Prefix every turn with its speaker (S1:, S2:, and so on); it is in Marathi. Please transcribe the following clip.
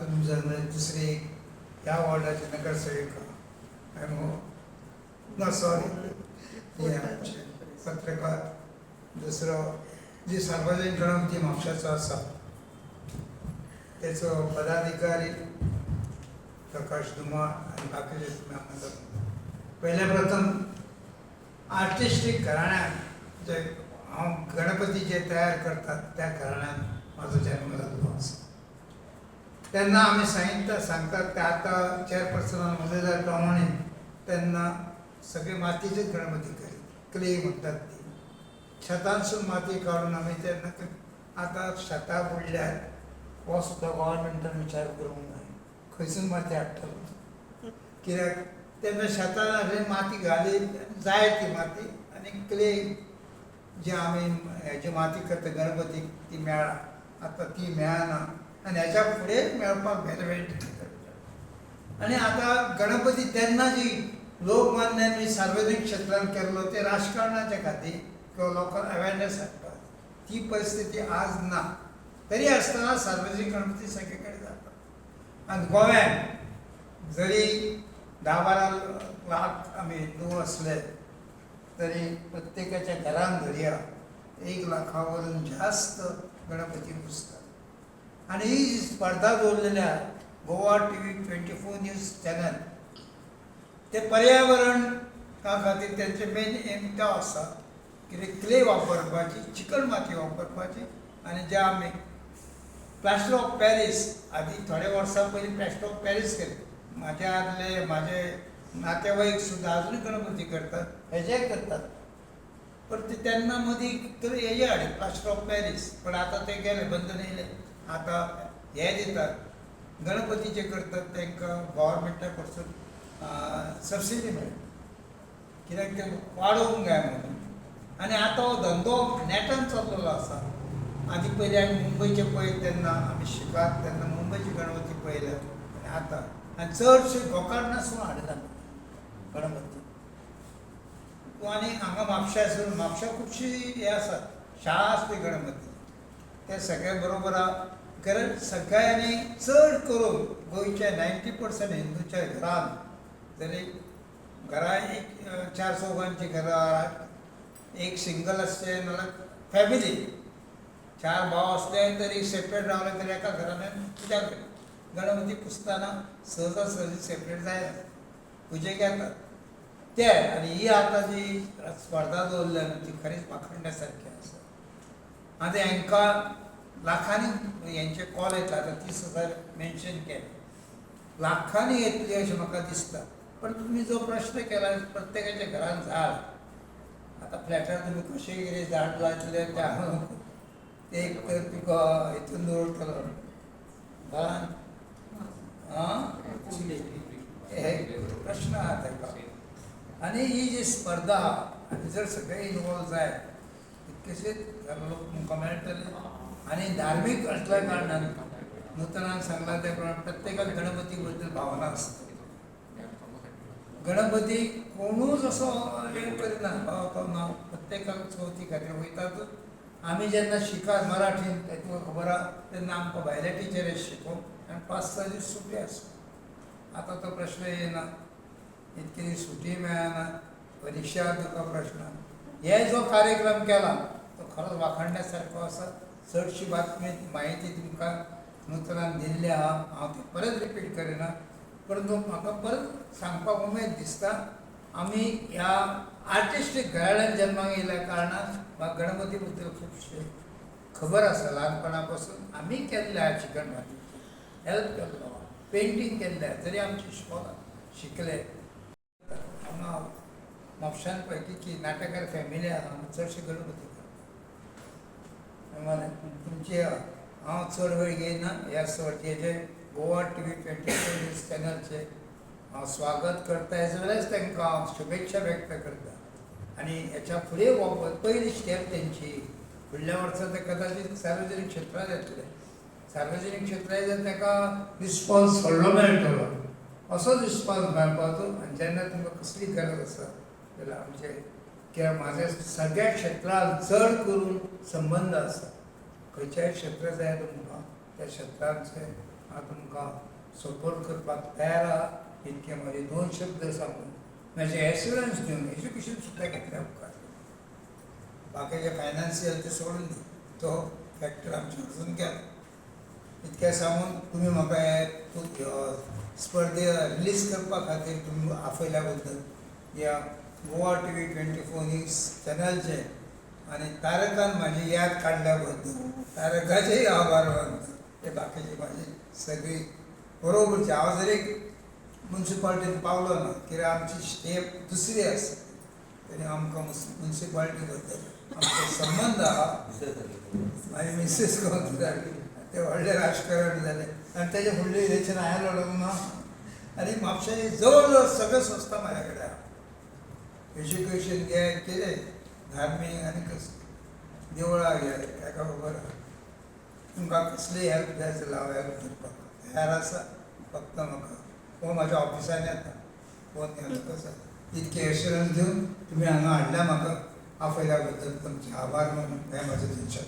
S1: हांगा तुमचे दुसरी ह्या वॉर्डाचे नगरसेविका आणि सॉरी आमचे पत्रकार दुसरो जी सार्वजनिक गणपती म्हापशाचो आसा तेचो पदाधिकारी प्रकाश दुमा आनी बाकीचे तुमी पयले प्रथम आर्टिस्टिक घराण्यात जे हांव गणपती जे तयार करतात त्या घराण्यात म्हाजो जन्म जाल्लो आसा तेन्ना आमी सांगितलं सांगतात ते आतां चेअरपर्सनान उलयल्या प्रमाणे तेन्ना सगळे मातयेचेच गणपती करी क्ले म्हणटात ती. शेतांसून माती काडून आमी तेन्ना ते- आतां शेतां बुडल्यार हो सुद्दां गोवोरमेंटान विचार करूंक जाय खंयसून माती हाडटलो कित्याक तेन्ना शेतान हाडली माती घाली जाय ती माती आनी क्ले जी आमी हेजी माती करता गणपतीक ती मेळ्ळा आतां ती मेळना आनी हेच्या फुडें मेळपाक वेलवेट आनी आतां गणपती तेन्ना जी लोकमान्यांनी सार्वजनीक क्षेत्रांत केल्लो ते राजकारणाच्या खातीर किंवा लोकांक अवेरनेस हाडपाक ती परिस्थिती आज ना. तरी आसतना सार्वजनीक गणपती सगळे कडेन जाता आनी गोव्यान जरी धा बारा लाख आमी हिंदू असले तरी प्रत्येकाच्या घरान धरया एक लाखा वरून जास्त गणपती पुजतात. आणि ही स्पर्धा दवरलेल्या Goa T V twenty four news channel ते पर्यावरण खातीर त्यांचे मेन एम तो आसा कितें क्ले वापरपाची चिकन माती वापरपाची. आनी जे आमी प्लास्टर ऑफ पॅरीस आदी थोडे वर्सां पयलीं प्लास्टर ऑफ पॅरीस केले. म्हाजे आदले म्हाजे नातेवाईक सुद्दां अजूनय गणपती करतात हेजेय करतात. पण ते तेन्ना मदीं तर हेजे हाडले प्लास्टर ऑफ पॅरीस पण आतां ते गेले बंद नेले आतां हे दितात. गणपतीचे करतात तांकां गोवोरमेंटा कडसून सबसिडी मेळटा कित्याक ते वाडोवंक जाय म्हणून. आनी आतां हो धंदो नेटान चल्लेलो आसा आदी पयलीं आमी मुंबयचे पळयत तेन्ना आमी शिकात तेन्ना मुंबयची गणपती पळयले आनी आतां आनी चडशे गोकर्णासून हाडला. गणपती. आनी हांगा म्हापशासून म्हापशा खुबशी हे आसात शाळा आसली गणपती. ते सगळे बरोबर आहा कारण सगळ्यांनी चड करून गोंयच्या नायन्टी पर्संट हिंदूच्या घरान जरी घरा एक चार चौगांची घरां एक सिंगल असले नाल्यार फॅमिली चार भाव असले तरी सेपरेट रावले तरी एका घरान कित्याक गणपती पुजताना सहजा सहजी सेपरेट जायना पुजेक येतात ते आनी ही आतां जी स्पर्धा दवरल्या न्हू ती खरीच पाखंड्या सारखी आसा आतां हांकां लाखांनी यांचे कॉल येता आतां तीस हजार मेन्शन केले. लाखांनी येतली अशें म्हाका दिसता पण तुमी जो प्रश्न केला प्रत्येकाच्या घरान झाड. आतां फ्लॅटार तुमी कशें कितें झाड लायतले ते हांव ते एक तर तुका हितून दवरतलो घरान आं हे? प्रश्न आहा ताका आनी ही जी स्पर्धा आहा जर सगळे इनवॉल्व जाय कितकेशेच लोक तुमकां मेळटले आनी धार्मीक असल्या कारणान नूतनान सांगला त्याप्रमाणे प्रमाणे प्रत्येकाक गणपती बद्दल भावना आसता गणपती कोणूच असो करीना भावा तो नांव प्रत्येकाक चवथी खातीर वयतात आमी जेन्ना शिकात मराठीन तुका खबर आहा तेन्ना आमकां भायल्या टिचरी शिकोवंक आनी पांच स दीस सुटी आसा आतां तो प्रश्न येना इतके दीस सुटी मेळना परीक्षा तुका प्रश्न. हे जो कार्यक्रम केला तो खरोच वाखाणण्या सारको आसा चडशी बातमी म्हायती तुमकां नूतनान दिल्ली आहा हांव ती परत रिपीट करिना परंतु म्हाका परत सांगपाक उमेद दिसता आमी ह्या आर्टिस्टीक घराण्यान जल्माक येयल्या कारणान म्हाका गणपती बद्दल खुबशे खबर आसा. ल्हानपणा पासून आमी केल्ले आहा चिकन मातीची हेल्प केल्लो पेंटींग केल्ले जरी आमची इश्कोला शिकले. हांगा म्हापशान पळय की नाटककार फॅमिली आहा चडशे गणपती तुमचे तुमची हांव चड वेळ घेयना ह्या सर्तीचे Goa T V twenty four news चॅनलचे हांव स्वागत करता एज वेल एज तांकां हांव शुभेच्छा व्यक्त करता आनी हेच्या फुडें वचप पयली स्टेप तेंची फुडल्या वर्सा ते कदाचीत सार्वजनीक क्षेत्रांत येतले. सार्वजनीक क्षेत्रांत जर ताका रिस्पॉन्स व्हडलो मेळटलो असोच रिस्पॉन्स मेळपाचो आनी जेन्ना तुमकां कसली गरज आसा जाल्यार आमचे किंवा म्हाज्या सगळ्या क्षेत्रांत चड करून संबंद आसा खंयच्याय क्षेत्र जाय तुमकां त्या क्षेत्रांचे हांव तुमकां सपोर्ट करपाक तयार आहा? इतके म्हजे दोन शब्द सांगून. म्हाजे एसुरन्स दिवन एज्युकेशन सुद्दां घेतल्या उपकार. बाकीचे फायनान्शियल ते सोडून दी. तो फॅक्टर आमच्या वचून केला इतकें सांगून तुमी म्हाका हे स्पर्धे रिलीज करपा खातीर तुमी आफयल्या बद्दल या Goa T V twenty four news चॅनलचे आनी तारकान म्हाजी याद काढल्याबद्दल बद्दल तारकाचेय आभार मानतो. ते बाकीचे माझे सगळी बरोबरची. हांव जर एक पावलो ना कित्याक आमची स्टेप दुसरी आसा तरी आमकां म्युन्सिपाल्टी बद्दल आमचो संबंद आहा माझी मिसेस कोण जाली ते व्हडले राजकारण जाले आनी तेजे फुडले इलेक्शन हांवें लडोवंक ना आनी म्हापशा जवळ जवळ सगळे संस्था म्हाज्या कडेन आहा एज्युकेशन घे केलें धार्मीक आनी कस देवळां घे एका खबर आहा तुमकां कसली हेल्प जाय जाल्यार हांव हेल्प करपाक तयार आसा फक्त म्हाका हो म्हाज्या ऑफिसान येता फोन केलो आसा इतके एश्युरन्स दिवन तुमी हांगा हाडल्या म्हाका आपयल्या बद्दल तुमचे आभार म्हणून. हें म्हाजें तुमच्या